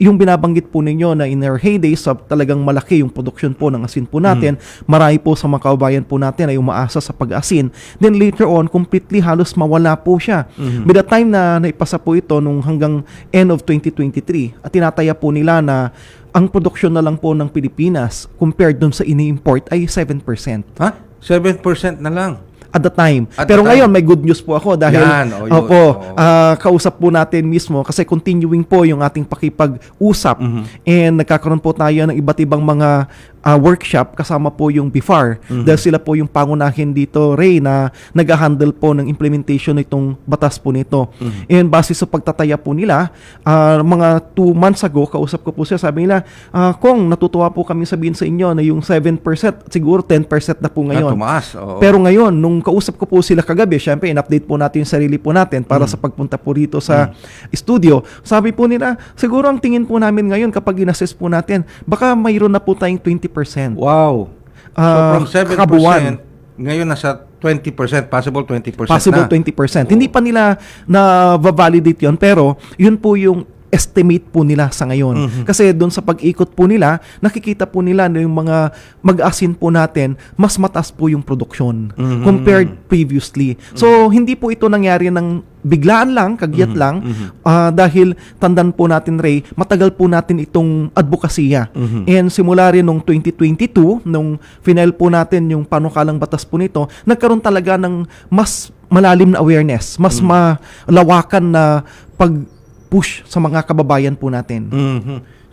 yung binabanggit po ninyo na in our heyday sa talagang malaki yung production po ng asin po natin, marami po sa mga kababayan po natin ay umaasa sa pag-asin. Then later on, completely halos mawala po siya. By the time na naipasa po ito nung hanggang end of 2023, at tinataya po nila na ang produksyon na lang po ng Pilipinas compared dun sa ini-import ay 7% Ha? 7% na lang. At the time. At Pero the time. ngayon may good news po ako dahil Yan, o yun, opo, oo. ah, kausap po natin mismo kasi continuing po yung ating pakipag-usap Mhm. and nagkakaroon po tayo ng iba't ibang mga ah, workshop kasama po yung BIFAR Mhm. dahil sila po yung pangunahin dito Ray na nag-handle po ng implementation nitong batas po nito. Mhm. And base sa pagtataya po nila, ah, mga 2 months ago, kausap ko po siya, sabi nila, ah, Kong, natutuwa po kami sabihin sa inyo na yung 7%, siguro 10% na po Na ngayon. tumaas. Oo. Pero ngayon, nung kausap ko po sila kagabi, syempre, in-update po natin yung sarili po natin para sa pagpunta po rito sa studio. Sabi po nila, siguro ang tingin po namin ngayon kapag in-assess po natin, baka mayroon na po tayong 20%. Wow. So Ah, from 7%, kabuuan. ngayon nasa 20%, possible 20% Possible na. 20%. Hindi pa nila na-validate yon pero yun po yung estimate po nila sa ngayon. Mhm. Kasi doon sa pag-ikot po nila, nakikita po nila na yung mga mag-asin po natin, mas mataas po yung produksyon Mhm. compared previously. So, hindi po ito nangyari ng biglaan lang, kagyat Mhm. lang, Mhm. ah, dahil tandan po natin, Ray, matagal po natin itong advokasya. Mhm. And simula rin nung 2022, nung final po natin yung panukalang batas po nito, nagkaroon talaga ng mas malalim na awareness, mas Mm. malawakan na pag-push sa mga kababayan po natin. Mhm.